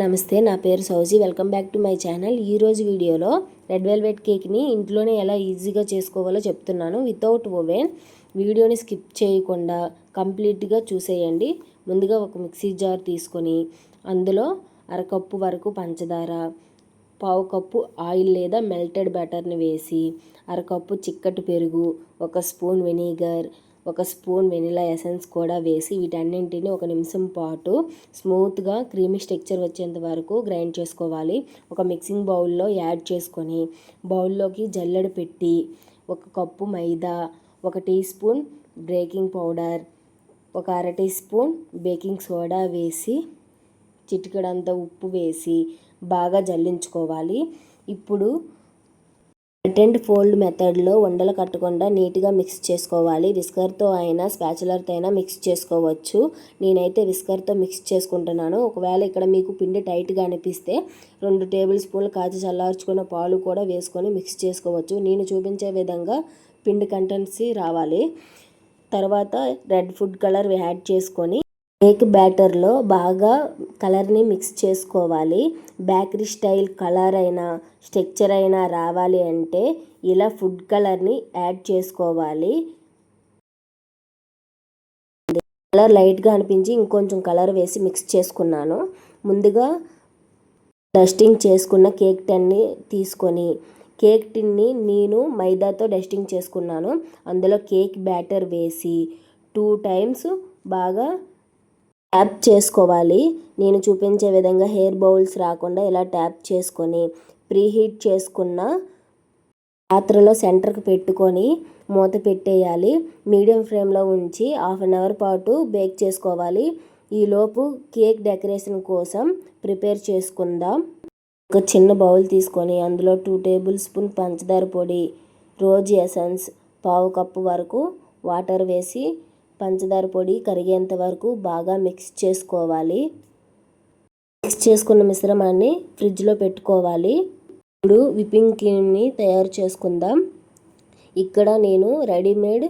నమస్తే నా పేరు Sowji. Welcome back to my channel. ఈరోజు వీడియోలో రెడ్ వెల్వెట్ కేక్ని ఇంట్లోనే ఎలా ఈజీగా చేసుకోవాలో చెప్తున్నాను. వితౌట్ ఓవెన్ వీడియోని స్కిప్ చేయకుండా కంప్లీట్గా చూసేయండి. ముందుగా ఒక మిక్సీ జార్ తీసుకొని అందులో అరకప్పు వరకు పంచదార పావు కప్పు ఆయిల్ లేదా మెల్టెడ్ బటర్ని వేసి అరకప్పు చిక్కటి పెరుగు ఒక స్పూన్ వెనిగర్ ఒక స్పూన్ వెనిలా ఎసెన్స్ కూడా వేసి వీటన్నింటిని ఒక నిమిషం పాటు స్మూత్గా క్రీమీ స్ట్రక్చర్ వచ్చేంత వరకు గ్రైండ్ చేసుకోవాలి. ఒక మిక్సింగ్ బౌల్లో యాడ్ చేసుకొని బౌల్లోకి జల్లెడ పెట్టి ఒక కప్పు మైదా ఒక టీ స్పూన్ బేకింగ్ పౌడర్ ఒక అర టీ స్పూన్ బేకింగ్ సోడా వేసి చిటికడంత ఉప్పు వేసి బాగా జల్లించుకోవాలి. ఇప్పుడు కట్ అండ్ ఫోల్డ్ మెథడ్లో ఉండలు కట్టకుండా నీట్గా మిక్స్ చేసుకోవాలి. విస్కర్తో అయినా స్పాచులర్తో అయినా మిక్స్ చేసుకోవచ్చు. నేనైతే విస్కర్తో మిక్స్ చేసుకుంటున్నాను. ఒకవేళ ఇక్కడ మీకు పిండి టైట్గా అనిపిస్తే రెండు టేబుల్ స్పూన్లు కాచి చల్లార్చుకున్న పాలు కూడా వేసుకొని మిక్స్ చేసుకోవచ్చు. నేను చూపించే విధంగా పిండి కంటెన్సీ రావాలి. తర్వాత రెడ్ ఫుడ్ కలర్ యాడ్ చేసుకొని కేక్ బ్యాటర్లో బాగా కలర్ని మిక్స్ చేసుకోవాలి. బేకరీ స్టైల్ కలర్ అయినా స్ట్రక్చర్ అయినా రావాలి అంటే ఇలా ఫుడ్ కలర్ని యాడ్ చేసుకోవాలి. కలర్ లైట్గా అనిపించి ఇంకొంచెం కలర్ వేసి మిక్స్ చేసుకున్నాను. ముందుగా డస్టింగ్ చేసుకున్న కేక్ టెన్ని తీసుకొని కేక్ టిన్ని నేను మైదాతో డస్టింగ్ చేసుకున్నాను. అందులో కేక్ బ్యాటర్ వేసి టూ టైమ్స్ బాగా ట్యాప్ చేసుకోవాలి. నేను చూపించే విధంగా హెయిర్ బౌల్స్ రాకుండా ఇలా ట్యాప్ చేసుకొని ప్రీహీట్ చేసుకున్న పాత్రలో సెంటర్కి పెట్టుకొని మూత పెట్టేయాలి. మీడియం ఫ్లేమ్లో ఉంచి హాఫ్ అన్ అవర్ పాటు బేక్ చేసుకోవాలి. ఈలోపు కేక్ డెకరేషన్ కోసం ప్రిపేర్ చేసుకుందాం. ఒక చిన్న బౌల్ తీసుకొని అందులో టూ టేబుల్ స్పూన్ పంచదార పొడి రోజ్ ఎసెన్స్ పావు కప్పు వరకు వాటర్ వేసి పంచదార పొడి కరిగేంత వరకు బాగా మిక్స్ చేసుకోవాలి. మిక్స్ చేసుకున్న మిశ్రమాన్ని ఫ్రిడ్జ్లో పెట్టుకోవాలి. ఇప్పుడు విప్పింగ్ క్రీమ్ని తయారు చేసుకుందాం. ఇక్కడ నేను రెడీమేడ్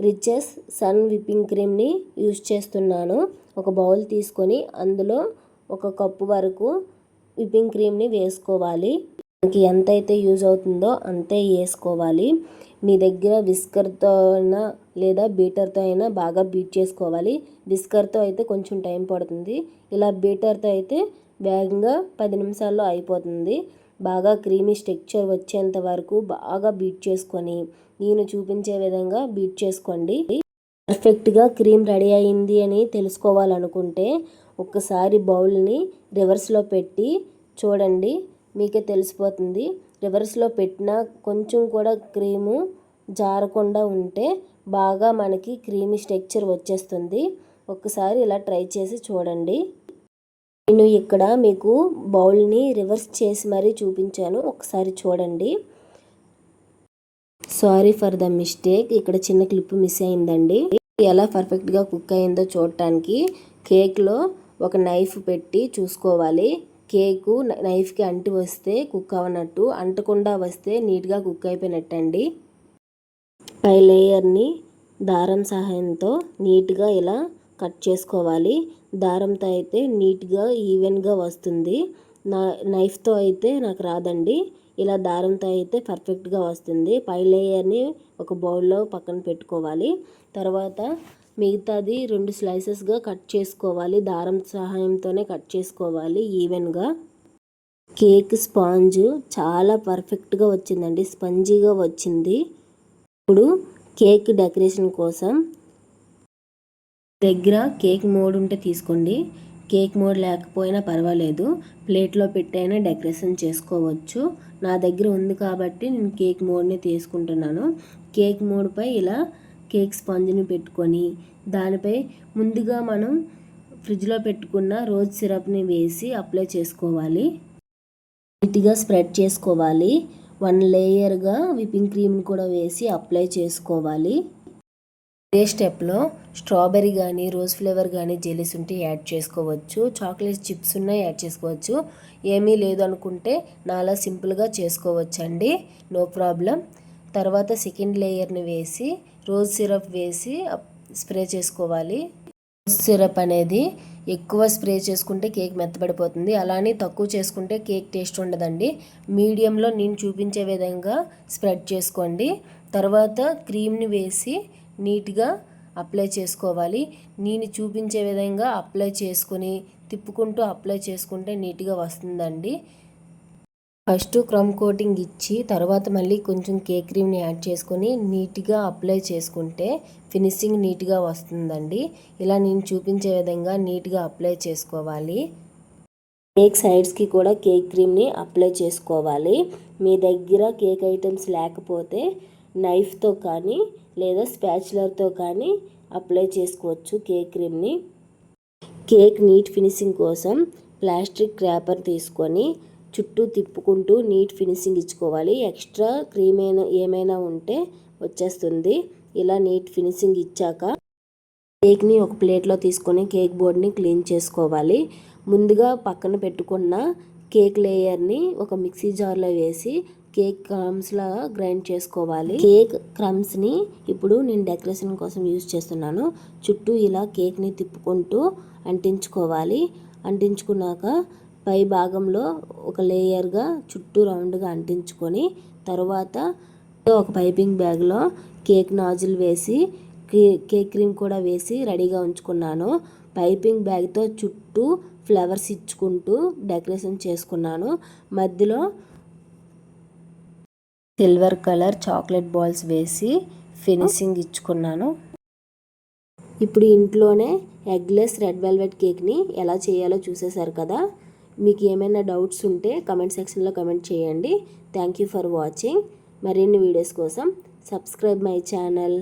రిచెస్ సన్ విప్పింగ్ క్రీమ్ని యూజ్ చేస్తున్నాను. ఒక బౌల్ తీసుకొని అందులో ఒక కప్పు వరకు విప్పింగ్ క్రీమ్ని వేసుకోవాలి. మనకి ఎంతైతే యూజ్ అవుతుందో అంతే వేసుకోవాలి. మీ దగ్గర విస్కర్తో అయినా లేదా బీటర్తో అయినా బాగా బీట్ చేసుకోవాలి. విస్కర్తో అయితే కొంచెం టైం పడుతుంది. ఇలా బీటర్తో అయితే వేగంగా పది నిమిషాల్లో అయిపోతుంది. బాగా క్రీమీ స్ట్రక్చర్ వచ్చేంత వరకు బాగా బీట్ చేసుకొని నేను చూపించే విధంగా బీట్ చేసుకోండి. పర్ఫెక్ట్గా క్రీమ్ రెడీ అయింది అని తెలుసుకోవాలనుకుంటే ఒక్కసారి బౌల్ని రివర్స్లో పెట్టి చూడండి. మీకే తెలిసిపోతుంది. రివర్స్లో పెట్టిన కొంచెం కూడా క్రీము జారకుండా ఉంటే బాగా మనకి క్రీమీ స్ట్రక్చర్ వచ్చేస్తుంది. ఒకసారి ఇలా ట్రై చేసి చూడండి. నేను ఇక్కడ మీకు బౌల్ని రివర్స్ చేసి మరీ చూపించాను. ఒకసారి చూడండి. Sorry for the mistake. ఇక్కడ చిన్న క్లిప్ మిస్ అయిందండి. ఎలా పర్ఫెక్ట్గా కుక్ అయిందో చూడటానికి కేక్లో ఒక నైఫ్ పెట్టి చూసుకోవాలి. కేకు నైఫ్కి అంటి వస్తే కుక్ అవ్వనట్టు అంటకుండా వస్తే నీట్గా కుక్ అయిపోయినట్టండి. పై లేయర్ని దారం సహాయంతో నీట్గా ఇలా కట్ చేసుకోవాలి. దారంతో అయితే నీట్గా ఈవెన్గా వస్తుంది. నా నైఫ్తో అయితే నాకు రాదండి. ఇలా దారంతో అయితే పర్ఫెక్ట్గా వస్తుంది. పై లేయర్ని ఒక బౌల్లో పక్కన పెట్టుకోవాలి. తర్వాత మిగతాది రెండు స్లైసెస్గా కట్ చేసుకోవాలి. దారం సహాయంతోనే కట్ చేసుకోవాలి. ఈవెన్గా కేక్ స్పాంజ్ చాలా పర్ఫెక్ట్గా వచ్చిందండి. స్పంజీగా వచ్చింది. ఇప్పుడు కేక్ డెకరేషన్ కోసం దగ్గర కేక్ మోడ్ ఉంటే తీసుకోండి. కేక్ మోడ్ లేకపోయినా పర్వాలేదు. ప్లేట్లో పెట్టైనా డెకరేషన్ చేసుకోవచ్చు. నా దగ్గర ఉంది కాబట్టి నేను కేక్ మోడ్ని తీసుకుంటున్నాను. కేక్ మోడ్పై ఇలా కేక్ స్పాంజ్ని పెట్టుకొని దానిపై ముందుగా మనం ఫ్రిడ్జ్లో పెట్టుకున్న రోజ్ సిరప్ని వేసి అప్లై చేసుకోవాలి. నీట్గా స్ప్రెడ్ చేసుకోవాలి. వన్ లేయర్గా విప్పింగ్ క్రీమ్ని కూడా వేసి అప్లై చేసుకోవాలి. ఇదే స్టెప్లో స్ట్రాబెర్రీ కానీ రోజ్ ఫ్లేవర్ కానీ జెలీస్ ఉంటే యాడ్ చేసుకోవచ్చు. చాక్లెట్ చిప్స్ ఉన్నాయి యాడ్ చేసుకోవచ్చు. ఏమీ లేదు అనుకుంటే నాలా సింపుల్గా చేసుకోవచ్చండి. No problem. తర్వాత సెకండ్ లేయర్ని వేసి రోజ్ సిరప్ వేసి స్ప్రే చేసుకోవాలి. రోజ్ సిరప్ అనేది ఎక్కువ స్ప్రే చేసుకుంటే కేక్ మెత్తబడిపోతుంది. అలానే తక్కువ చేసుకుంటే కేక్ టేస్ట్ ఉండదండి. మీడియంలో నేను చూపించే విధంగా స్ప్రెడ్ చేసుకోండి. తర్వాత క్రీమ్ని వేసి నీట్గా అప్లై చేసుకోవాలి. నేను చూపించే విధంగా అప్లై చేసుకొని తిప్పుకుంటూ అప్లై చేసుకుంటే నీట్గా వస్తుందండి. ఫస్ట్ క్రమ్ కోటింగ్ ఇచ్చి తర్వాత మళ్ళీ కొంచెం కేక్ క్రీమ్ని యాడ్ చేసుకొని నీట్గా అప్లై చేసుకుంటే ఫినిషింగ్ నీట్గా వస్తుందండి. ఇలా నేను చూపించే విధంగా నీట్గా అప్లై చేసుకోవాలి. కేక్ సైడ్స్కి కూడా కేక్ క్రీమ్ని అప్లై చేసుకోవాలి. మీ దగ్గర కేక్ ఐటమ్స్ లేకపోతే నైఫ్తో కానీ లేదా స్పాచులర్తో కానీ అప్లై చేసుకోవచ్చు కేక్ క్రీమ్ని. కేక్ నీట్ ఫినిషింగ్ కోసం ప్లాస్టిక్ క్రాపర్ తీసుకొని చుట్టూ తిప్పుకుంటూ నీట్ ఫినిషింగ్ ఇచ్చుకోవాలి. ఎక్స్ట్రా క్రీమ్ అయినా ఏమైనా ఉంటే వచ్చేస్తుంది. ఇలా నీట్ ఫినిషింగ్ ఇచ్చాక కేక్ని ఒక ప్లేట్లో తీసుకొని కేక్ బోర్డ్ని క్లీన్ చేసుకోవాలి. ముందుగా పక్కన పెట్టుకున్న కేక్ లేయర్ని ఒక మిక్సీ జార్లో వేసి కేక్ క్రమ్స్లా గ్రైండ్ చేసుకోవాలి. కేక్ క్రమ్స్ని ఇప్పుడు నేను డెకరేషన్ కోసం యూజ్ చేస్తున్నాను. చుట్టూ ఇలా కేక్ని తిప్పుకుంటూ అంటించుకోవాలి. అంటించుకున్నాక పై భాగంలో ఒక లేయర్గా చుట్టూ రౌండ్గా అంటించుకొని తర్వాత ఒక పైపింగ్ బ్యాగ్లో కేక్ నాజిల్ వేసి కేక్ క్రీమ్ కూడా వేసి రెడీగా ఉంచుకున్నాను. పైపింగ్ బ్యాగ్తో చుట్టూ ఫ్లవర్స్ ఇచ్చుకుంటూ డెకరేషన్ చేసుకున్నాను. మధ్యలో సిల్వర్ కలర్ చాక్లెట్ బాల్స్ వేసి ఫినిషింగ్ ఇచ్చుకున్నాను. ఇప్పుడు ఇంట్లోనే ఎగ్లెస్ రెడ్ వెల్వెట్ కేక్ని ఎలా చేయాలో చూసేశారు కదా? మీకు ఏమైనా డౌట్స్ ఉంటే కమెంట్ సెక్షన్లో కమెంట్ చేయండి. థ్యాంక్ యూ ఫర్ వాచింగ్ మరిన్ని వీడియోస్ కోసం సబ్స్క్రైబ్ మై ఛానల్